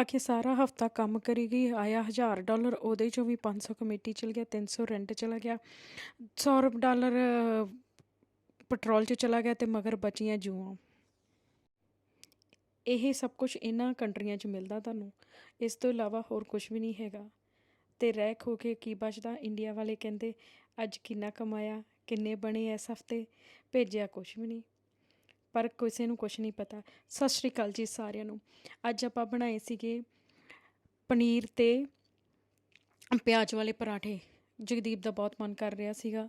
ਆਖੇ ਸਾਰਾ ਹਫਤਾ ਕੰਮ ਕਰੀ ਗਈ, ਆਇਆ 1000 ਡਾਲਰ, ਉਹਦੇ ਚੋਂ ਵੀ 500 ਕਮੇਟੀ ਚਲ ਗਿਆ 300 ਰੈਂਟ ਚਲਾ ਗਿਆ। 100 ਡਾਲਰ ਪੈਟਰੋਲ 'ਚ ਚਲਾ ਗਿਆ ਤੇ ਮਗਰ ਬਚੀਆਂ ਜੂਆਂ। ਇਹ ਸਭ ਕੁਝ ਇਹਨਾਂ ਕੰਟਰੀਆਂ 'ਚ ਮਿਲਦਾ ਤੁਹਾਨੂੰ। ਇਸ ਤੋਂ ਇਲਾਵਾ ਹੋਰ ਕੁਝ ਵੀ ਨਹੀਂ ਹੈਗਾ। ਤੇ ਰਹਿ ਖੋ ਕੇ ਕੀ ਬਚਦਾ? ਇੰਡੀਆ ਵਾਲੇ ਕਹਿੰਦੇ, ਅੱਜ ਕਿੰਨਾ ਕਮਾਇਆ, ਕਿੰਨੇ ਬਣੇ ਇਸ ਹਫ਼ਤੇ? ਭੇਜਿਆ ਕੁਝ ਵੀ ਨਹੀਂ। ਪਰ ਕਿਸੇ ਨੂੰ ਕੁਝ ਨਹੀਂ ਪਤਾ। ਸਤਿ ਸ਼੍ਰੀ ਅਕਾਲ ਜੀ ਸਾਰਿਆਂ ਨੂੰ। ਅੱਜ ਆਪਾਂ ਬਣਾਏ ਸੀਗੇ ਪਨੀਰ ਤੇ ਪਿਆਜ਼ ਵਾਲੇ ਪਰਾਠੇ। ਜਗਦੀਪ ਦਾ ਬਹੁਤ ਮਨ ਕਰ ਰਿਹਾ ਸੀਗਾ।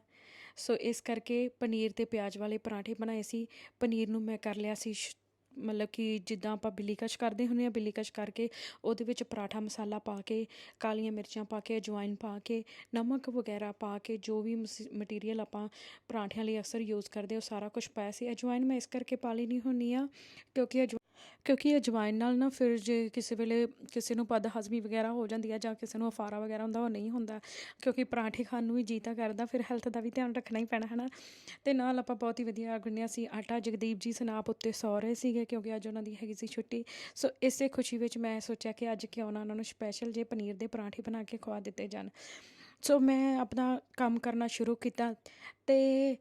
ਸੋ ਇਸ ਕਰਕੇ ਪਨੀਰ ਤੇ ਪਿਆਜ਼ ਵਾਲੇ ਪਰਾਠੇ ਬਣਾਏ ਸੀ। ਪਨੀਰ ਨੂੰ ਮੈਂ ਕਰ ਲਿਆ ਸੀ ਸ਼- ਮਤਲਬ ਕਿ ਜਿੱਦਾਂ ਆਪਾਂ ਬਿੱਲੀ ਕਸ਼ ਕਰਦੇ ਹੁੰਦੇ ਆ ਬਿੱਲੀਕਸ਼ ਕਰਕੇ ਉਹਦੇ ਵਿੱਚ ਪਰਾਠਾ ਮਸਾਲਾ ਪਾ ਕੇ, ਕਾਲੀਆਂ ਮਿਰਚਾਂ ਪਾ ਕੇ, ਅਜਵਾਇਨ ਪਾ ਕੇ, ਨਮਕ ਵਗੈਰਾ ਪਾ ਕੇ, ਜੋ ਵੀ ਮਟੀਰੀਅਲ ਆਪਾਂ ਪਰਾਂਠਿਆਂ ਲਈ ਅਕਸਰ ਯੂਜ਼ ਕਰਦੇ ਉਹ ਸਾਰਾ ਕੁਝ ਪਾਇਆ ਸੀ। ਅਜਵਾਇਨ ਮੈਂ ਇਸ ਕਰਕੇ ਪਾ ਲਈ ਨਹੀਂ ਹੁੰਦੀ ਆ ਕਿਉਂਕਿ ਅਜਵਾ ਕਿਉਂਕਿ ਅਜਵਾਇਨ ਨਾਲ ਨਾ ਫਿਰ ਜੇ ਕਿਸੇ ਵੇਲੇ ਕਿਸੇ ਨੂੰ ਪਦ ਹਜ਼ਮੀ ਵਗੈਰਾ ਹੋ ਜਾਂਦੀ ਹੈ ਜਾਂ ਕਿਸੇ ਨੂੰ ਅਫਾਰਾ ਵਗੈਰਾ ਹੁੰਦਾ, ਉਹ ਨਹੀਂ ਹੁੰਦਾ। ਕਿਉਂਕਿ ਪਰਾਂਠੇ ਖਾਣ ਨੂੰ ਵੀ ਜੀਤਾ ਕਰਦਾ, ਫਿਰ ਹੈਲਥ ਦਾ ਵੀ ਧਿਆਨ ਰੱਖਣਾ ਹੀ ਪੈਣਾ, ਹਨਾ? ਤੇ ਨਾਲ ਆਪਾਂ ਬਹੁਤ ਹੀ ਵਧੀਆ ਗੁੰਨਿਆ ਸੀ ਆਟਾ। ਜਗਦੀਪ ਜੀ ਸਨਾਪ ਉੱਤੇ ਸੌ ਰਹੇ ਸੀਗੇ ਕਿਉਂਕਿ ਅੱਜ ਉਹਨਾਂ ਦੀ ਹੈਗੀ ਸੀ ਛੁੱਟੀ। ਸੋ ਇਸੇ ਖੁਸ਼ੀ ਵਿੱਚ ਮੈਂ ਸੋਚਿਆ ਕਿ ਅੱਜ ਕਿਉਂ ਨਾ ਉਹਨਾਂ ਨੂੰ ਸਪੈਸ਼ਲ ਜੇ ਪਨੀਰ ਦੇ ਪਰਾਂਠੇ ਬਣਾ ਕੇ ਖਵਾ ਦਿੱਤੇ ਜਾਣ। ਸੋ ਮੈਂ ਆਪਣਾ ਕੰਮ ਕਰਨਾ ਸ਼ੁਰੂ ਕੀਤਾ ਤੇ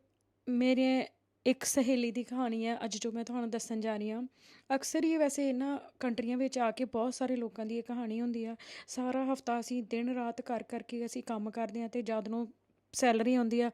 ਮੇਰੇ ਇੱਕ ਸਹੇਲੀ ਦੀ ਕਹਾਣੀ ਹੈ, ਅੱਜ ਜੋ ਮੈਂ ਤੁਹਾਨੂੰ ਦੱਸਣ ਜਾ ਰਹੀ ਹਾਂ। ਅਕਸਰ ਹੀ ਵੈਸੇ ਇਹਨਾਂ ਕੰਟਰੀਆਂ ਵਿੱਚ ਆ ਕੇ ਬਹੁਤ ਸਾਰੇ ਲੋਕਾਂ ਦੀ ਇਹ ਕਹਾਣੀ ਹੁੰਦੀ ਆ। ਸਾਰਾ ਹਫਤਾ ਅਸੀਂ ਦਿਨ ਰਾਤ ਕਰ ਕਰਕੇ ਅਸੀਂ ਕੰਮ ਕਰਦੇ ਹਾਂ ਤੇ ਜਦ ਨੂੰ ਸੈਲਰੀ ਆਉਂਦੀ ਆ,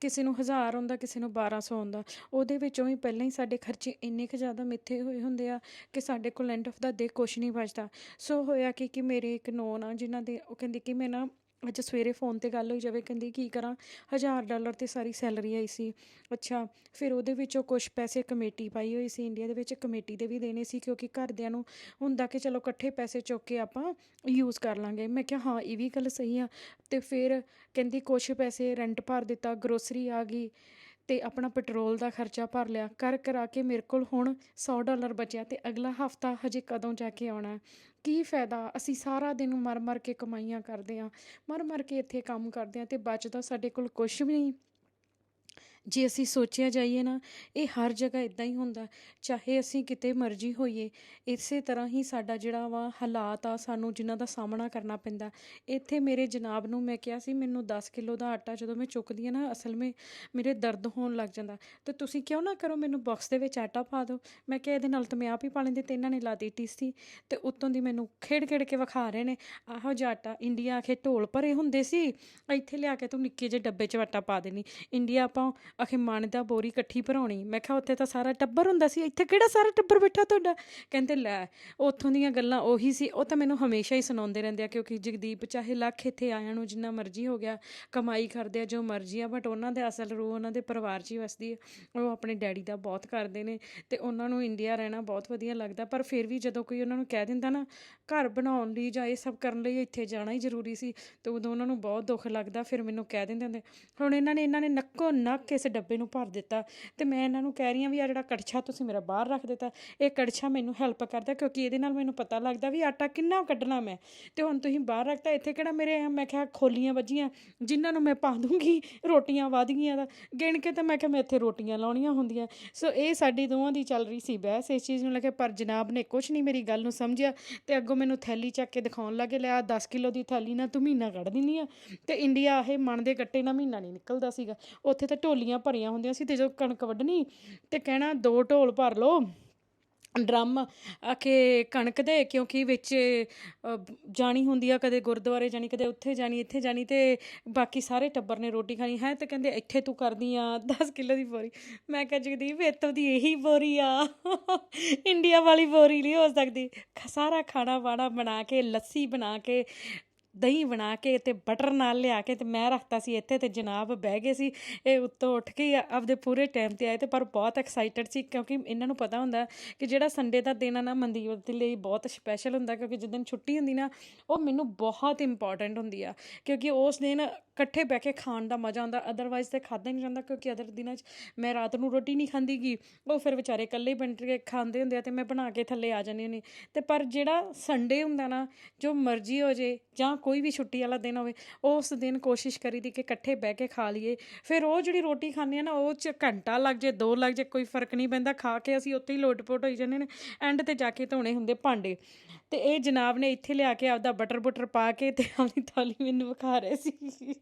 ਕਿਸੇ ਨੂੰ 1000 ਆਉਂਦਾ, ਕਿਸੇ ਨੂੰ 1200 ਆਉਂਦਾ। ਉਹਦੇ ਵਿੱਚੋਂ ਹੀ ਪਹਿਲਾਂ ਹੀ ਸਾਡੇ ਖਰਚੇ ਇੰਨੇ ਕੁ ਜ਼ਿਆਦਾ ਮਿੱਥੇ ਹੋਏ ਹੁੰਦੇ ਆ ਕਿ ਸਾਡੇ ਕੋਲ ਐਂਡ ਆਫ ਦਾ ਡੇ ਕੁਛ ਨਹੀਂ ਬਚਦਾ। ਸੋ ਹੋਇਆ ਕਿ ਕਿ ਮੇਰੇ ਇੱਕ ਨੋਨ ਆ ਜਿਨ੍ਹਾਂ ਦੇ ਉਹ ਕਹਿੰਦੀ ਕਿ ਮੈਂ ਨਾ ਅੱਜ ਸਵੇਰੇ ਫੋਨ ਤੇ ਗੱਲ ਹੋਈ ਜਾਵੇ, ਕਹਿੰਦੀ ਕੀ ਕਰਾਂ? 1000 ਡਾਲਰ ਤੇ ਸਾਰੀ ਸੈਲਰੀ ਆਈ ਸੀ। ਅੱਛਾ, ਫਿਰ ਉਹਦੇ ਵਿੱਚੋਂ ਕੁਝ ਪੈਸੇ ਕਮੇਟੀ ਪਾਈ ਹੋਈ ਸੀ ਇੰਡੀਆ ਦੇ ਵਿੱਚ ਕਮੇਟੀ ਦੇ ਵੀ ਦੇਣੇ ਸੀ, ਕਿਉਂਕਿ ਘਰਦਿਆਂ ਨੂੰ ਹੁੰਦਾ ਕਿ ਚਲੋ ਇਕੱਠੇ ਪੈਸੇ ਚੁੱਕ ਕੇ ਆਪਾਂ ਯੂਜ਼ ਕਰ ਲਾਂਗੇ। ਮੈਂ ਕਿਹਾ, ਹਾਂ, ਇਹ ਵੀ ਗੱਲ ਸਹੀ ਆ। ਤੇ ਫਿਰ ਕਹਿੰਦੀ ਕੁਝ ਪੈਸੇ ਰੈਂਟ ਭਰ ਦਿੱਤਾ ਗਰੋਸਰੀ ਆ ਗਈ। ਤੇ ਆਪਣਾ ਪੈਟਰੋਲ ਦਾ ਖਰਚਾ ਭਰ ਲਿਆ। ਕਰ ਕਰਾ ਕੇ ਮੇਰੇ ਕੋਲ ਹੁਣ 100 ਡਾਲਰ ਬਚਿਆ ਤੇ ਅਗਲਾ ਹਫਤਾ ਹਜੇ ਕਦੋਂ ਜਾ ਕੇ ਆਉਣਾ ਕੀ ਫਾਇਦਾ? ਅਸੀਂ ਸਾਰਾ ਦਿਨ ਮਰ ਮਰ ਕੇ ਕਮਾਈਆਂ ਕਰਦੇ ਆ ਮਰ ਮਰ ਕੇ ਇੱਥੇ ਕੰਮ ਕਰਦੇ ਆ ਤੇ ਬਚਦਾ ਸਾਡੇ ਕੋਲ ਕੁਝ ਵੀ ਨਹੀਂ। ਜੇ ਅਸੀਂ ਸੋਚਿਆ ਜਾਈਏ ਨਾ, ਇਹ ਹਰ ਜਗ੍ਹਾ ਇਦਾਂ ਹੀ ਹੁੰਦਾ, ਚਾਹੇ ਅਸੀਂ ਕਿਤੇ ਮਰਜ਼ੀ ਹੋਈਏ, ਇਸੇ ਤਰ੍ਹਾਂ ਹੀ ਸਾਡਾ ਜਿਹੜਾ ਵਾ ਹਾਲਾਤ ਆ, ਸਾਨੂੰ ਜਿਨ੍ਹਾਂ ਦਾ ਸਾਹਮਣਾ ਕਰਨਾ ਪੈਂਦਾ। ਇੱਥੇ ਮੇਰੇ ਜਨਾਬ ਨੂੰ ਮੈਂ ਕਿਹਾ ਸੀ, ਮੈਨੂੰ 10 ਕਿਲੋ ਦਾ ਆਟਾ ਜਦੋਂ ਮੈਂ ਚੁੱਕਦੀ ਆ ਨਾ, ਅਸਲ ਵਿੱਚ ਮੇਰੇ ਦਰਦ ਹੋਣ ਲੱਗ ਜਾਂਦਾ। ਤੇ ਤੁਸੀਂ ਕਿਉਂ ਨਾ ਕਰੋ ਮੈਨੂੰ ਬਾਕਸ ਦੇ ਵਿੱਚ ਆਟਾ ਪਾ ਦਿਓ? ਮੈਂ ਕਿਹਾ, ਇਹਦੇ ਨਾਲ ਤਾਂ ਮੈਂ ਆਪ ਹੀ ਪਾ ਲੈਂਦੀ ਤੇ ਇਹਨਾਂ ਨੇ ਲਾ ਦਿੱਤੀ ਸੀ ਤੇ ਉੱਤੋਂ ਦੀ ਮੈਨੂੰ ਖੇਡ ਖੇਡ ਕੇ ਵਿਖਾ ਰਹੇ ਨੇ, ਆਹੋ ਜਿਹਾ ਆਟਾ ਇੰਡੀਆ ਆਖੇ ਢੋਲ ਭਰੇ ਹੁੰਦੇ ਸੀ, ਇੱਥੇ ਲਿਆ ਕੇ ਤੂੰ ਨਿੱਕੇ ਜਿਹੇ ਡੱਬੇ 'ਚ ਆਟਾ ਪਾ ਦੇਣੀ। ਇੰਡੀਆ ਆਪਾਂ ਆਖੇ ਮਣ ਦਾ ਬੋਰੀ ਇਕੱਠੀ ਭਰਾਉਣੀ। ਮੈਂ ਕਿਹਾ ਉੱਥੇ ਤਾਂ ਸਾਰਾ ਟੱਬਰ ਹੁੰਦਾ ਸੀ। ਇੱਥੇ ਕਿਹੜਾ ਸਾਰਾ ਟੱਬਰ ਬੈਠਾ ਤੁਹਾਡਾ? ਕਹਿੰਦੇ, ਲੈ, ਉੱਥੋਂ ਦੀਆਂ ਗੱਲਾਂ ਉਹੀ ਸੀ। ਉਹ ਤਾਂ ਮੈਨੂੰ ਹਮੇਸ਼ਾ ਹੀ ਸੁਣਾਉਂਦੇ ਰਹਿੰਦੇ ਆ, ਕਿਉਂਕਿ ਜਗਦੀਪ ਚਾਹੇ ਲੱਖ ਇੱਥੇ ਆਇਆਂ ਨੂੰ ਜਿੰਨਾ ਮਰਜ਼ੀ ਹੋ ਗਿਆ, ਕਮਾਈ ਕਰਦੇ ਆ, ਜੋ ਮਰਜ਼ੀ ਆ ਬਟ ਉਹਨਾਂ ਦੇ ਅਸਲ ਰੂਹ ਉਹਨਾਂ ਦੇ ਪਰਿਵਾਰ 'ਚ ਹੀ ਵਸਦੀ ਹੈ ਉਹ ਆਪਣੇ ਡੈਡੀ ਦਾ ਬਹੁਤ ਕਰਦੇ ਨੇ ਤੇ ਉਹਨਾਂ ਨੂੰ ਇੰਡੀਆ ਰਹਿਣਾ ਬਹੁਤ ਵਧੀਆ ਲੱਗਦਾ। ਪਰ ਫਿਰ ਵੀ ਜਦੋਂ ਕੋਈ ਉਹਨਾਂ ਨੂੰ ਕਹਿ ਦਿੰਦਾ ਨਾ, ਘਰ ਬਣਾਉਣ ਲਈ ਜਾਂ ਇਹ ਸਭ ਕਰਨ ਲਈ ਇੱਥੇ ਜਾਣਾ ਹੀ ਜ਼ਰੂਰੀ ਸੀ ਤੇ ਉਦੋਂ ਉਹਨਾਂ ਨੂੰ ਬਹੁਤ ਦੁੱਖ ਲੱਗਦਾ। ਫਿਰ ਮੈਨੂੰ ਕਹਿ ਦਿੰਦੇ ਹੁੰਦੇ, ਹੁਣ ਇਹਨਾਂ ਨੇ ਇਹਨਾਂ ਨੇ ਨੱਕੋ ਨੱਕ ਇਸ ਡੱਬੇ ਨੂੰ ਭਰ ਦਿੱਤਾ ਤੇ ਮੈਂ ਇਹਨਾਂ ਨੂੰ ਕਹਿ ਰਹੀ ਹਾਂ ਵੀ ਆ ਜਿਹੜਾ ਕੜਛਾ ਤੁਸੀਂ ਮੇਰਾ ਬਾਹਰ ਰੱਖ ਦਿੱਤਾ, ਇਹ ਕੜਛਾ ਮੈਨੂੰ ਹੈਲਪ ਕਰਦਾ ਕਿਉਂਕਿ ਇਹਦੇ ਨਾਲ ਮੈਨੂੰ ਪਤਾ ਲੱਗਦਾ ਵੀ ਆਟਾ ਕਿੰਨਾ ਕੱਢਣਾ ਮੈਂ ਤੇ ਹੁਣ ਤੁਸੀਂ ਬਾਹਰ ਰੱਖਤਾ, ਇੱਥੇ ਕਿਹੜਾ ਮੇਰੇ ਮੈਂ ਕਿਹਾ ਖੋਲੀਆਂ ਵੱਜੀਆਂ, ਜਿਨ੍ਹਾਂ ਨੂੰ ਮੈਂ ਪਾ ਦੂੰਗੀ, ਰੋਟੀਆਂ ਵਧ ਗਈਆਂ ਦਾ ਗਿਣ ਕੇ ਤਾਂ ਮੈਂ ਕਿਹਾ ਮੈਂ ਇੱਥੇ ਰੋਟੀਆਂ ਲਾਉਣੀਆਂ ਹੁੰਦੀਆਂ। ਸੋ ਇਹ ਸਾਡੀ ਦੋਵਾਂ ਦੀ ਚੱਲ ਰਹੀ ਸੀ ਬਹਿਸ, ਇਸ ਚੀਜ਼ ਨੂੰ ਲੈ ਕੇ ਪਰ ਜਨਾਬ ਨੇ ਕੁਝ ਨਹੀਂ ਮੇਰੀ ਗੱਲ ਨੂੰ ਸਮਝਿਆ ਤੇ ਅੱਗੋਂ ਮੈਨੂੰ ਥੈਲੀ ਚੱਕ ਕੇ ਦਿਖਾਉਣ ਲੱਗੇ, ਲੈ ਆ 10 ਕਿਲੋ ਦੀ ਥੈਲੀ ਨਾਲ ਤੂੰ ਮਹੀਨਾ ਕੱਢ ਦਿੰਦੀ ਆ। ਤੇ ਇੰਡੀਆ ਇਹ ਮਣ ਦੇ ਕੱਟੇ ਨਾਲ ਮਹੀਨਾ ਨਹੀਂ ਨਿਕਲਦਾ ਸੀਗਾ, ਉੱਥੇ ਤਾਂ ਢੋਲੀਆਂ ਭਰੀਆਂ ਹੁੰਦੀਆਂ ਸੀ ਤੇ ਜਦੋਂ ਕਣਕ ਵੱਢਣੀ ਤੇ ਕਹਿਣਾ ਦੋ ਢੋਲ ਭਰ ਲਓ, ਡਰਮ ਆਖੇ ਕਣਕ ਦੇ, ਕਿਉਂਕਿ ਵਿੱਚ ਜਾਣੀ ਹੁੰਦੀ ਆ ਕਦੇ ਗੁਰਦੁਆਰੇ ਜਾਣੀ, ਕਦੇ ਉੱਥੇ ਜਾਣੀ, ਇੱਥੇ ਜਾਣੀ ਤੇ ਬਾਕੀ ਸਾਰੇ ਟੱਬਰ ਨੇ ਰੋਟੀ ਖਾਣੀ। ਹੈ ਤੇ ਕਹਿੰਦੇ ਇੱਥੇ ਤੂੰ ਕਰਦੀ ਆ 10 ਕਿਲੋ ਦੀ ਬੋਰੀ। ਮੈਂ ਕਿਹਾ ਜਗਦੀਪ, ਇੱਥੋਂ ਦੀ ਇਹੀ ਬੋਰੀ ਆ। ਇੰਡੀਆ ਵਾਲੀ ਬੋਰੀ ਨਹੀਂ ਹੋ ਸਕਦੀ। ਸਾਰਾ ਖਾਣਾ ਵਾਣਾ ਬਣਾ ਕੇ, ਲੱਸੀ ਬਣਾ ਕੇ ਦਹੀਂ ਬਣਾ ਕੇ ਤੇ ਬਟਰ ਨਾਲ ਲਿਆ ਕੇ ਤੇ ਮੈਂ ਰੱਖਤਾ ਸੀ ਇੱਥੇ ਤੇ ਜਨਾਬ ਬਹਿ ਗਏ ਸੀ। ਇਹ ਉੱਤੋਂ ਉੱਠ ਕੇ ਹੀ ਆਪਦੇ ਪੂਰੇ ਟਾਈਮ ਤੇ ਆਏ ਤੇ ਪਰ ਬਹੁਤ ਐਕਸਾਈਟਡ ਸੀ ਕਿਉਂਕਿ ਇਹਨਾਂ ਨੂੰ ਪਤਾ ਹੁੰਦਾ ਕਿ ਜਿਹੜਾ ਸੰਡੇ ਦਾ ਦਿਨ ਆ ਨਾ ਮਨਦੀਪ ਦੇ ਲਈ ਬਹੁਤ ਸਪੈਸ਼ਲ ਹੁੰਦਾ ਕਿਉਂਕਿ ਜਿਸ ਛੁੱਟੀ ਹੁੰਦੀ ਨਾ, ਉਹ ਮੈਨੂੰ ਬਹੁਤ ਇੰਪੋਰਟੈਂਟ ਹੁੰਦੀ ਆ। ਕਿਉਂਕਿ ਉਸ ਦਿਨ ਇਕੱਠੇ ਬਹਿ ਕੇ ਖਾਣ ਦਾ ਮਜ਼ਾ ਆਉਂਦਾ ਅਦਰਵਾਈਜ਼ ਤੇ ਖਾਦਾ ਨਹੀਂ ਜਾਂਦਾ, ਕਿਉਂਕਿ ਅਦਰ ਦਿਨਾਂ 'ਚ ਮੈਂ ਰਾਤ ਨੂੰ ਰੋਟੀ ਨਹੀਂ ਖਾਂਦੀ ਗੀ ਉਹ ਫਿਰ ਵਿਚਾਰੇ ਇਕੱਲੇ ਹੀ ਬਣ ਕੇ ਖਾਂਦੇ ਹੁੰਦੇ ਆ ਤੇ ਮੈਂ ਬਣਾ ਕੇ ਥੱਲੇ ਆ ਜਾਂਦੀ ਹੁੰਦੀ। ਤੇ ਪਰ ਜਿਹੜਾ ਸੰਡੇ ਹੁੰਦਾ ਨਾ, ਜੋ ਮਰਜ਼ੀ ਹੋ ਜੇ, ਜਾਂ ਕੋਈ ਵੀ ਛੁੱਟੀ ਵਾਲਾ ਦਿਨ ਹੋਵੇ, ਉਸ ਦਿਨ ਕੋਸ਼ਿਸ਼ ਕਰੀਦੀ ਕਿ ਇਕੱਠੇ ਬਹਿ ਕੇ ਖਾ ਲਈਏ। ਫਿਰ ਉਹ ਜਿਹੜੀ ਰੋਟੀ ਖਾਂਦੇ ਆ ਨਾ, ਉਹ 'ਚ ਘੰਟਾ ਲੱਗ ਜੇ, ਦੋ ਲੱਗ ਜੇ, ਕੋਈ ਫ਼ਰਕ ਨਹੀਂ ਪੈਂਦਾ, ਖਾ ਕੇ ਅਸੀਂ ਉੱਥੇ ਹੀ ਲੋਟ-ਪੋਟ ਹੋਈ ਜਾਂਦੇ ਨੇ ਐਂਡ ਤੇ ਜਾ ਕੇ ਧੋਣੇ ਹੁੰਦੇ ਭਾਂਡੇ। ਤੇ ਇਹ ਜਨਾਬ ਨੇ ਇੱਥੇ ਲਿਆ ਕੇ ਆਪਦਾ ਬਟਰ ਬੁਟਰ ਪਾ ਕੇ ਤੇ ਆਪਣੀ ਥਾਲੀ ਮੈਨੂੰ ਵਿਖਾ ਰਹੇ ਸੀ।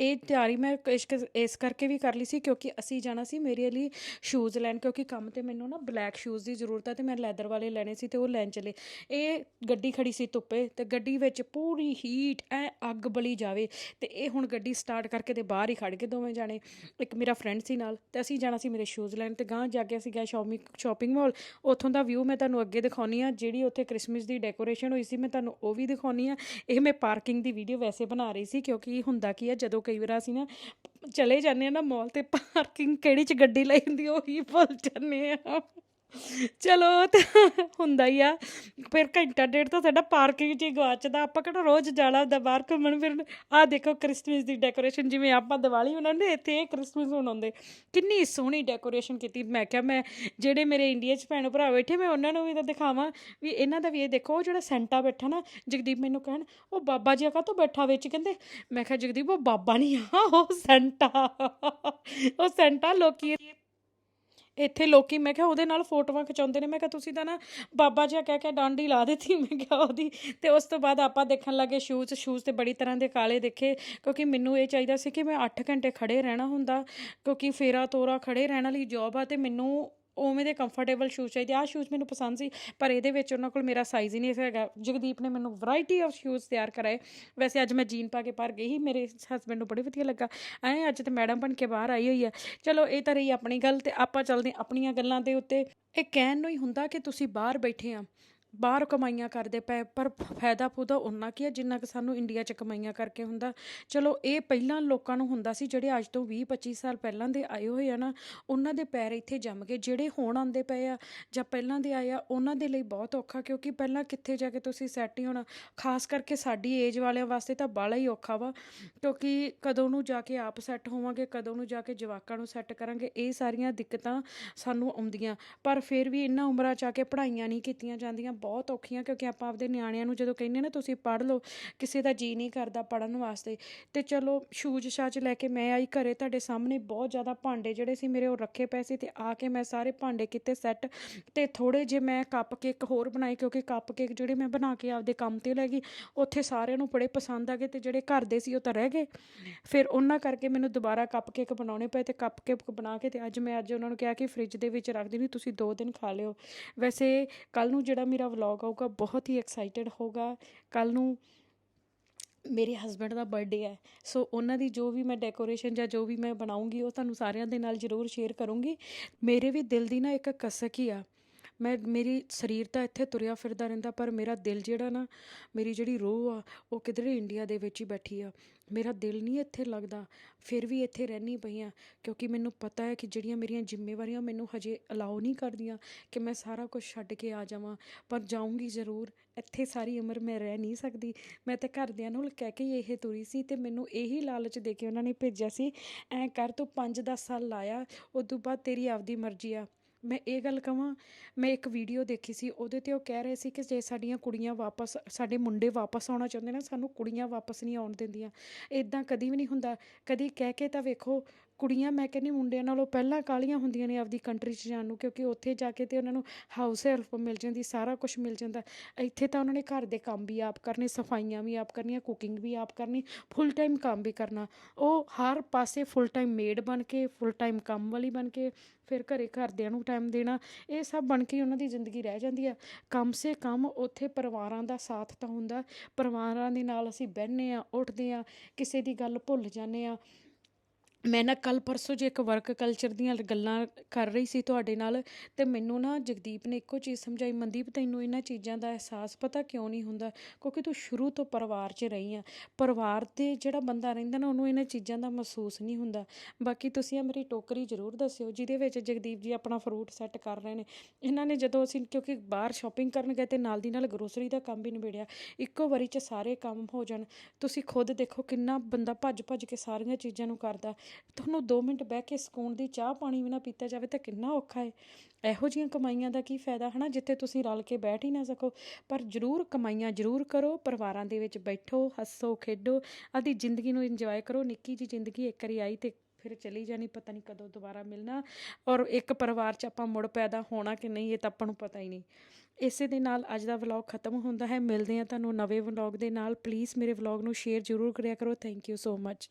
ਇਹ ਤਿਆਰੀ ਮੈਂ ਇਸ ਕਰਕੇ ਵੀ ਕਰ ਲਈ ਸੀ ਕਿਉਂਕਿ ਅਸੀਂ ਜਾਣਾ ਸੀ ਮੇਰੇ ਲਈ ਸ਼ੂਜ਼ ਲੈਣ ਕਿਉਂਕਿ ਕੰਮ ਤੇ ਮੈਨੂੰ ਨਾ ਬਲੈਕ ਸ਼ੂਜ਼ ਦੀ ਜ਼ਰੂਰਤ ਹੈ ਤੇ ਮੈਂ ਲੈਦਰ ਵਾਲੇ ਲੈਣੇ ਸੀ ਤੇ ਉਹ ਲੈਣ ਚਲੇ। ਇਹ ਗੱਡੀ ਖੜੀ ਸੀ ਧੁੱਪੇ ਤੇ ਗੱਡੀ ਵਿੱਚ ਪੂਰੀ ਹੀਟ ਐ ਅੱਗ ਬਲੀ ਜਾਵੇ ਤੇ ਇਹ ਹੁਣ ਗੱਡੀ ਸਟਾਰਟ ਕਰਕੇ ਤੇ ਬਾਹਰ ਹੀ ਖੜ ਕੇ ਦੋਵੇਂ ਜਾਣੇ। ਇੱਕ ਮੇਰਾ ਫਰੈਂਡ ਸੀ ਨਾਲ ਤੇ ਅਸੀਂ ਜਾਣਾ ਸੀ ਮੇਰੇ ਸ਼ੂਜ਼ ਲੈਣ ਤੇ ਗਾਂ ਜਾ ਕੇ ਅਸੀਂ ਗਏ ਸ਼ਾਪਿੰਗ ਸ਼ਾਪਿੰਗ ਮਾਲ ਉੱਥੋਂ ਦਾ ਵਿਊ ਮੈਂ ਤੁਹਾਨੂੰ ਅੱਗੇ ਦਿਖਾਉਣੀ ਆ, ਜਿਹੜੀ ਉੱਥੇ ਕ੍ਰਿਸਮਸ ਦੀ ਡੈਕੋਰੇਸ਼ਨ ਹੋਈ ਸੀ ਮੈਂ ਤੁਹਾਨੂੰ ਉਹ ਵੀ ਦਿਖਾਉਣੀ ਆ। ਇਹ ਮੈਂ ਪਾਰਕਿੰਗ ਦੀ ਵੀਡੀਓ ਵੈਸੇ ਬਣਾ ਰਹੀ ਸੀ ਕਿਉਂਕਿ ਹੁੰਦਾ ਕੀ ਹੈ ਜਦੋਂ ਕਈ ਵਾਰ ਅਸੀਂ ਨਾ ਚਲੇ ਜਾਂਦੇ ਆ ਨਾ ਮਾਲ ਤੇ ਪਾਰਕਿੰਗ ਕਿਹੜੀ ਚ ਗੱਡੀ ਲਈ ਹੁੰਦੀ ਉਹੀ ਭੁੱਲ ਜਾਂਦੇ ਆ ਚਲੋ ਤੇ ਹੁੰਦਾ ਹੀ ਆ। ਫਿਰ ਘੰਟਾ ਡੇਢ ਤਾਂ ਸਾਡਾ ਪਾਰਕਿੰਗ 'ਚ ਹੀ ਗਵਾਚਦਾ ਆਪਾਂ ਕਿਹੜਾ ਰੋਜ਼ ਜਾਣਾ ਹੁੰਦਾ ਬਾਹਰ ਘੁੰਮਣ ਫਿਰਨ? ਆਹ ਦੇਖੋ ਕ੍ਰਿਸਮਸ ਦੀ ਡੈਕੋਰੇਸ਼ਨ ਜਿਵੇਂ ਆਪਾਂ ਦੀਵਾਲੀ ਮਨਾਉਂਦੇ, ਇੱਥੇ ਕ੍ਰਿਸਮਸ ਮਨਾਉਂਦੇ ਕਿੰਨੀ ਸੋਹਣੀ ਡੈਕੋਰੇਸ਼ਨ ਕੀਤੀ। ਮੈਂ ਕਿਹਾ ਮੈਂ, ਜਿਹੜੇ ਮੇਰੇ ਇੰਡੀਆ 'ਚ ਭੈਣ ਭਰਾ ਬੈਠੇ, ਮੈਂ ਉਹਨਾਂ ਨੂੰ ਵੀ ਤਾਂ ਦਿਖਾਵਾਂ। ਵੀ ਇਹਨਾਂ ਦਾ ਵੀ ਇਹ ਦੇਖੋ, ਉਹ ਜਿਹੜਾ ਸੈਂਟਾ ਬੈਠਾ ਨਾ, ਜਗਦੀਪ ਮੈਨੂੰ ਕਹਿਣ, ਉਹ ਬਾਬਾ ਜੀ ਕਾ ਤੋਂ ਬੈਠਾ ਵਿੱਚ? ਕਹਿੰਦੇ, ਮੈਂ ਕਿਹਾ ਜਗਦੀਪ, ਉਹ ਬਾਬਾ ਨਹੀਂ ਆ, ਉਹ ਸੈਂਟਾ ਉਹ ਸੈਂਟਾ ਲੋਕੀ ਇੱਥੇ ਲੋਕੀ, ਮੈਂ ਕਿਹਾ ਉਹਦੇ ਨਾਲ ਫੋਟੋਆਂ ਖਿਚਾਉਂਦੇ ਨੇ, ਮੈਂ ਕਿਹਾ ਤੁਸੀਂ ਤਾਂ ਨਾ ਬਾਬਾ ਜਿਹਾ ਕਹਿ ਕੇ ਡਾਂਡੀ ਲਾ ਦਿੱਤੀ, ਮੈਂ ਕਿਹਾ ਉਹਦੀ। ਤੇ ਉਸ ਤੋਂ ਬਾਅਦ ਆਪਾਂ ਦੇਖਣ ਲੱਗੇ ਸ਼ੂਜ਼ ਸ਼ੂਜ਼ ਤੇ ਬੜੀ ਤਰ੍ਹਾਂ ਦੇ ਕਾਲੇ ਦੇਖੇ, ਕਿਉਂਕਿ ਮੈਨੂੰ ਇਹ ਚਾਹੀਦਾ ਸੀ ਕਿ ਮੈਂ 8 ਘੰਟੇ ਖੜੇ ਰਹਿਣਾ ਹੁੰਦਾ, ਕਿਉਂਕਿ ਫੇਰਾ ਤੋਰਾ ਖੜੇ ਰਹਿਣ ਵਾਲੀ ਜੌਬ ਆ ਤੇ ਮੈਨੂੰ ਉਵੇਂ ਦੇ ਕੰਫਰਟੇਬਲ ਸ਼ੂਜ਼ ਚਾਹੀਦੇ ਆ। ਸ਼ੂਜ਼ ਮੈਨੂੰ ਪਸੰਦ ਸੀ, ਪਰ ਇਹਦੇ ਵਿੱਚ ਉਹਨਾਂ ਕੋਲ ਮੇਰਾ ਸਾਈਜ਼ ਹੀ ਨਹੀਂ ਹੈਗਾ। ਜਗਦੀਪ ਨੇ ਮੈਨੂੰ ਵੈਰਾਈਟੀ ਆਫ ਸ਼ੂਜ਼ ਤਿਆਰ ਕਰਾਏ। ਵੈਸੇ ਅੱਜ ਮੈਂ ਜੀਨ ਪਾ ਕੇ ਬਾਹਰ ਗਈ ਸੀ, ਮੇਰੇ ਹਸਬੰਡ ਨੂੰ ਬੜੇ ਵਧੀਆ ਲੱਗਾ। ਐ ਅੱਜ ਤੇ ਮੈਡਮ ਬਣ ਕੇ ਬਾਹਰ ਆਈ ਹੋਈ ਹੈ ਚਲੋ, ਇਹ ਤਾਂ ਰਹੀ ਆਪਣੀ ਗੱਲ ਤੇ ਆਪਾਂ ਚੱਲਦੇ ਆਪਣੀਆਂ ਗੱਲਾਂ ਦੇ ਉੱਤੇ। ਇਹ ਕਹਿਣ ਨੂੰ ਹੀ ਹੁੰਦਾ ਕਿ ਤੁਸੀਂ ਬਾਹਰ ਬੈਠੇ ਆ। ਬਾਹਰ ਕਮਾਈਆਂ ਕਰਦੇ ਪਏ, ਪਰ ਫਾਇਦਾ ਫੂਦਾ ਉਨਾ ਕੀ ਆ ਜਿੰਨਾ ਕਿ ਸਾਨੂੰ ਇੰਡੀਆ 'ਚ ਕਮਾਈਆਂ ਕਰਕੇ ਹੁੰਦਾ। ਚਲੋ, ਇਹ ਪਹਿਲਾਂ ਲੋਕਾਂ ਨੂੰ ਹੁੰਦਾ ਸੀ, ਜਿਹੜੇ ਅੱਜ ਤੋਂ 20 25 ਸਾਲ ਪਹਿਲਾਂ ਦੇ ਆਏ ਹੋਏ ਆ ਨਾ, ਉਹਨਾਂ ਦੇ ਪੈਰ ਇੱਥੇ ਜੰਮ ਗਏ। ਜਿਹੜੇ ਹੁਣ ਆਉਂਦੇ ਪਏ ਆ, ਜਾਂ ਪਹਿਲਾਂ ਦੇ ਆਏ ਆ, ਉਹਨਾਂ ਦੇ ਲਈ ਬਹੁਤ ਔਖਾ, ਕਿਉਂਕਿ ਪਹਿਲਾਂ ਕਿੱਥੇ ਜਾ ਕੇ ਤੁਸੀਂ ਸੈੱਟ ਹੀ ਹੋਣਾ। ਖਾਸ ਕਰਕੇ ਸਾਡੀ ਏਜ ਵਾਲਿਆਂ ਵਾਸਤੇ ਤਾਂ ਬਾਲਾ ਹੀ ਔਖਾ ਵਾ, ਕਿਉਂਕਿ ਕਦੋਂ ਨੂੰ ਜਾ ਕੇ ਆਪ ਸੈੱਟ ਹੋਵਾਂਗੇ, ਕਦੋਂ ਨੂੰ ਜਾ ਕੇ ਜਵਾਕਾਂ ਨੂੰ ਸੈੱਟ ਕਰਾਂਗੇ, ਇਹ ਸਾਰੀਆਂ ਦਿੱਕਤਾਂ ਸਾਨੂੰ ਆਉਂਦੀਆਂ। ਪਰ ਫਿਰ ਵੀ ਇਹਨਾਂ ਉਮਰਾਂ 'ਚ ਆ ਕੇ ਪੜ੍ਹਾਈਆਂ ਨਹੀਂ ਕੀਤੀਆਂ ਜਾਂਦੀਆਂ ਬਹੁਤ ਔਖੀਆਂ, ਕਿਉਂਕਿ ਆਪਾਂ ਆਪਦੇ ਨਿਆਣਿਆਂ ਨੂੰ ਜਦੋਂ ਕਹਿੰਦੇ ਨਾ, ਤੁਸੀਂ ਪੜ੍ਹ ਲਓ, ਕਿਸੇ ਦਾ ਜੀ ਨਹੀਂ ਕਰਦਾ ਪੜ੍ਹਨ ਵਾਸਤੇ। ਤੇ ਚਲੋ ਸ਼ੂਜ਼ ਸ਼ਾਜ ਲੈ ਕੇ ਮੈਂ ਆਈ ਘਰੇ, ਤੁਹਾਡੇ ਸਾਹਮਣੇ ਬਹੁਤ ਜ਼ਿਆਦਾ ਭਾਂਡੇ ਜਿਹੜੇ ਸੀ ਮੇਰੇ, ਉਹ ਰੱਖੇ ਪਏ ਸੀ ਤੇ ਆ ਕੇ ਮੈਂ ਸਾਰੇ ਭਾਂਡੇ ਕੀਤੇ ਸੈੱਟ। ਤੇ ਥੋੜੇ ਜੇ ਮੈਂ ਕੱਪ ਕੇਕ ਹੋਰ ਬਣਾਏ, ਕਿਉਂਕਿ ਕੱਪ ਕੇਕ ਜਿਹੜੇ ਮੈਂ ਬਣਾ ਕੇ ਆਪਦੇ ਕੰਮ ਤੇ ਲੈ ਗਈ, ਉੱਥੇ ਸਾਰਿਆਂ ਨੂੰ ਬੜੇ ਪਸੰਦ ਆ ਗਏ ਤੇ ਜਿਹੜੇ ਘਰ ਦੇ ਸੀ ਉਹ ਤਾਂ ਰਹਿ ਗਏ। ਫਿਰ ਉਹਨਾਂ ਕਰਕੇ ਮੈਨੂੰ ਦੁਬਾਰਾ ਕੱਪ ਕੇਕ ਬਣਾਉਣੇ ਪਏ ਤੇ ਕੱਪ ਕੇਕ ਬਣਾ ਕੇ ਤੇ ਅੱਜ ਮੈਂ ਅੱਜ ਉਹਨਾਂ ਨੂੰ ਕਿਹਾ ਕਿ ਫ੍ਰਿਜ ਦੇ ਵਿੱਚ ਰੱਖ ਦੇਣੀ ਤੁਸੀਂ ਦੋ ਦਿਨ ਖਾ ਲਿਓ। ਵੈਸੇ ਕੱਲ ਨੂੰ ਜਿਹੜਾ ਮੇਰਾ ਵਲੌਗ ਆਊਗਾ, ਬਹੁਤ ਹੀ ਐਕਸਾਈਟਿਡ ਹੋਗਾ ਕੱਲ ਨੂੰ ਮੇਰੇ ਹਸਬੰਡ ਦਾ ਬਰਥਡੇ ਹੈ। ਸੋ ਉਹਨਾਂ ਦੀ ਜੋ ਵੀ ਮੈਂ ਡੈਕੋਰੇਸ਼ਨ ਜਾਂ ਜੋ ਵੀ ਮੈਂ ਬਣਾਉਂਗੀ, ਉਹ ਤੁਹਾਨੂੰ ਸਾਰਿਆਂ ਦੇ ਨਾਲ ਜ਼ਰੂਰ ਸ਼ੇਅਰ ਕਰੂੰਗੀ। ਮੇਰੇ ਵੀ ਦਿਲ ਦੀ ਨਾ ਇੱਕ ਕਸਕ ਹੀ ਆ। ਮੈਂ, ਮੇਰੀ ਸਰੀਰ ਤਾਂ ਇੱਥੇ ਤੁਰਿਆ ਫਿਰਦਾ ਰਹਿੰਦਾ, ਪਰ ਮੇਰਾ ਦਿਲ ਜਿਹੜਾ ਨਾ, ਮੇਰੀ ਜਿਹੜੀ ਰੂਹ ਆ, ਉਹ ਕਿਧਰੇ ਇੰਡੀਆ ਦੇ ਵਿੱਚ ਹੀ ਬੈਠੀ ਆ। ਮੇਰਾ ਦਿਲ ਨਹੀਂ ਇੱਥੇ ਲੱਗਦਾ, ਫਿਰ ਵੀ ਇੱਥੇ ਰਹਿਣੀ ਪਈ ਆ, ਕਿਉਂਕਿ ਮੈਨੂੰ ਪਤਾ ਹੈ ਕਿ ਜਿਹੜੀਆਂ ਮੇਰੀਆਂ ਜ਼ਿੰਮੇਵਾਰੀਆਂ ਮੈਨੂੰ ਹਜੇ ਅਲਾਉ ਨਹੀਂ ਕਰਦੀਆਂ ਕਿ ਮੈਂ ਸਾਰਾ ਕੁਝ ਛੱਡ ਕੇ ਆ ਜਾਵਾਂ, ਪਰ ਜਾਊਂਗੀ ਜ਼ਰੂਰ, ਇੱਥੇ ਸਾਰੀ ਉਮਰ ਮੈਂ ਰਹਿ ਨਹੀਂ ਸਕਦੀ। ਮੈਂ ਤਾਂ ਘਰਦਿਆਂ ਨੂੰ ਕਹਿ ਕੇ ਹੀ ਇਹ ਤੁਰੀ ਸੀ ਤੇ ਮੈਨੂੰ ਇਹੀ ਲਾਲਚ ਦੇ ਕੇ ਉਹਨਾਂ ਨੇ ਭੇਜਿਆ ਸੀ, ਐਂ ਕਰ ਤੂੰ 5-10 ਸਾਲ ਲਾਇਆ, ਉਦੋਂ ਬਾਅਦ ਤੇਰੀ ਆਪਦੀ ਮਰਜ਼ੀ ਆ। ਮੈਂ ਇਹ ਗੱਲ ਕਹਾਂ ਮੈਂ ਇੱਕ ਵੀਡੀਓ ਦੇਖੀ ਸੀ, ਉਹਦੇ ਤੇ ਉਹ ਕਹਿ ਰਹੇ ਸੀ ਕਿ ਜੇ ਸਾਡੀਆਂ ਕੁੜੀਆਂ ਵਾਪਸ, ਸਾਡੇ ਮੁੰਡੇ ਵਾਪਸ ਆਉਣਾ ਚਾਹੁੰਦੇ ਨੇ, ਸਾਨੂੰ ਕੁੜੀਆਂ ਵਾਪਸ ਨਹੀਂ ਆਉਣ ਦਿੰਦੀਆਂ। ਇਦਾਂ ਕਦੀ ਵੀ ਨਹੀਂ ਹੁੰਦਾ। ਕਦੀ ਕਹਿ ਕੇ ਤਾਂ ਵੇਖੋ ਕੁੜੀਆਂ, ਮੈਂ ਕਹਿੰਦੀ ਮੁੰਡਿਆਂ ਨਾਲੋਂ ਪਹਿਲਾਂ ਕਾਹਲੀਆਂ ਹੁੰਦੀਆਂ ਨੇ ਆਪਦੀ ਕੰਟਰੀ 'ਚ ਜਾਣ ਨੂੰ, ਕਿਉਂਕਿ ਉੱਥੇ ਜਾ ਕੇ ਤੇ ਉਹਨਾਂ ਨੂੰ ਹਾਊਸ ਹੈਲਪ ਮਿਲ ਜਾਂਦੀ, ਸਾਰਾ ਕੁਝ ਮਿਲ ਜਾਂਦਾ। ਇੱਥੇ ਤਾਂ ਉਹਨਾਂ ਨੇ ਘਰ ਦੇ ਕੰਮ ਵੀ ਆਪ ਕਰਨੇ, ਸਫਾਈਆਂ ਵੀ ਆਪ ਕਰਨੀਆਂ ਕੁਕਿੰਗ ਵੀ ਆਪ ਕਰਨੀ ਫੁੱਲ ਟਾਈਮ ਕੰਮ ਵੀ ਕਰਨਾ। ਉਹ ਹਰ ਪਾਸੇ ਫੁੱਲ ਟਾਈਮ ਮੇਡ ਬਣ ਕੇ ਫੁੱਲ ਟਾਈਮ ਕੰਮ ਵਾਲੀ ਬਣ ਕੇ, ਫਿਰ ਘਰੇ ਘਰਦਿਆਂ ਨੂੰ ਟਾਈਮ ਦੇਣਾ, ਇਹ ਸਭ ਬਣ ਕੇ ਉਹਨਾਂ ਦੀ ਜ਼ਿੰਦਗੀ ਰਹਿ ਜਾਂਦੀ ਆ। ਕਮ ਸੇ ਕਮ ਉੱਥੇ ਪਰਿਵਾਰਾਂ ਦਾ ਸਾਥ ਤਾਂ ਹੁੰਦਾ, ਪਰਿਵਾਰਾਂ ਦੇ ਨਾਲ ਅਸੀਂ ਬਹਿੰਦੇ ਆ, ਉੱਠਦੇ ਆ, ਕਿਸੇ ਦੀ ਗੱਲ ਭੁੱਲ ਜਾਂਦੇ ਆ। ਮੈਂ ਨਾ ਕੱਲ੍ਹ ਪਰਸੋਂ ਜੇ ਇੱਕ ਵਰਕ ਕਲਚਰ ਦੀਆਂ ਗੱਲਾਂ ਕਰ ਰਹੀ ਸੀ ਤੁਹਾਡੇ ਨਾਲ ਤੇ ਮੈਨੂੰ ਨਾ ਜਗਦੀਪ ਨੇ ਇੱਕੋ ਚੀਜ਼ ਸਮਝਾਈ, ਮਨਦੀਪ, ਤੈਨੂੰ ਇਹਨਾਂ ਚੀਜ਼ਾਂ ਦਾ ਅਹਿਸਾਸ ਪਤਾ ਕਿਉਂ ਨਹੀਂ ਹੁੰਦਾ? ਕਿਉਂਕਿ ਤੂੰ ਸ਼ੁਰੂ ਤੋਂ ਪਰਿਵਾਰ 'ਚ ਰਹੀ ਆ। ਪਰਿਵਾਰ ਦੇ ਜਿਹੜਾ ਬੰਦਾ ਰਹਿੰਦਾ ਨਾ, ਉਹਨੂੰ ਇਹਨਾਂ ਚੀਜ਼ਾਂ ਦਾ ਮਹਿਸੂਸ ਨਹੀਂ ਹੁੰਦਾ। ਬਾਕੀ ਤੁਸੀਂ ਆ ਮੇਰੀ ਟੋਕਰੀ ਜ਼ਰੂਰ ਦੱਸਿਓ, ਜਿਹਦੇ ਵਿੱਚ ਜਗਦੀਪ ਜੀ ਆਪਣਾ ਫਰੂਟ ਸੈੱਟ ਕਰ ਰਹੇ ਨੇ। ਇਹਨਾਂ ਨੇ ਜਦੋਂ ਅਸੀਂ, ਕਿਉਂਕਿ ਬਾਹਰ ਸ਼ਾਪਿੰਗ ਕਰਨ ਗਏ ਤੇ ਨਾਲ ਦੀ ਨਾਲ ਗਰੋਸਰੀ ਦਾ ਕੰਮ ਵੀ ਨਿਬੇੜਿਆ, ਇੱਕੋ ਵਾਰੀ 'ਚ ਸਾਰੇ ਕੰਮ ਹੋ ਜਾਣ। ਤੁਸੀਂ ਖੁਦ ਦੇਖੋ ਕਿੰਨਾ ਬੰਦਾ ਭੱਜ ਭੱਜ ਕੇ ਸਾਰੀਆਂ ਚੀਜ਼ਾਂ ਨੂੰ ਕਰਦਾ। ਤੁਹਾਨੂੰ 2 ਮਿੰਟ ਬਹਿ ਕੇ ਸਕੂਨ ਦੀ ਚਾਹ ਪਾਣੀ ਵੀ ਨਾ ਪੀਤਾ ਜਾਵੇ ਤਾਂ ਕਿੰਨਾ ਔਖਾ ਹੈ ਇਹੋ ਜੀਆਂ ਕਮਾਈਆਂ ਦਾ ਕੀ ਫਾਇਦਾ ਹਨਾ, ਜਿੱਥੇ ਤੁਸੀਂ ਰਲ ਕੇ ਬੈਠ ਹੀ ਨਾ ਸਕੋ। ਪਰ ਜ਼ਰੂਰ ਕਮਾਈਆਂ ਜ਼ਰੂਰ ਕਰੋ, ਪਰਿਵਾਰਾਂ ਦੇ ਵਿੱਚ ਬੈਠੋ, ਹੱਸੋ, ਖੇਡੋ ਆਦੀ ਜ਼ਿੰਦਗੀ ਨੂੰ ਇੰਜੋਏ ਕਰੋ। ਨਿੱਕੀ ਜੀ ਜ਼ਿੰਦਗੀ ਇੱਕ ਵਾਰੀ ਆਈ ਤੇ ਫਿਰ ਚਲੀ ਜਾਣੀ, ਪਤਾ ਨਹੀਂ ਕਦੋਂ ਦੁਬਾਰਾ ਮਿਲਣਾ। ਔਰ ਇੱਕ ਪਰਿਵਾਰ 'ਚ ਆਪਾਂ ਮੁੜ ਪੈਦਾ ਹੋਣਾ ਕਿ ਨਹੀਂ, ਇਹ ਤਾਂ ਆਪਾਂ ਨੂੰ ਪਤਾ ਹੀ ਨਹੀਂ। ਇਸੇ ਦੇ ਨਾਲ ਅੱਜ ਦਾ ਵਲੌਗ ਖਤਮ ਹੁੰਦਾ ਹੈ। ਮਿਲਦੇ ਹਾਂ ਤੁਹਾਨੂੰ ਨਵੇਂ ਵਲੌਗ ਦੇ ਨਾਲ। ਪਲੀਜ਼ ਮੇਰੇ ਵਲੌਗ ਨੂੰ ਸ਼ੇਅਰ ਜ਼ਰੂਰ ਕਰਿਆ ਕਰੋ। Thank you so much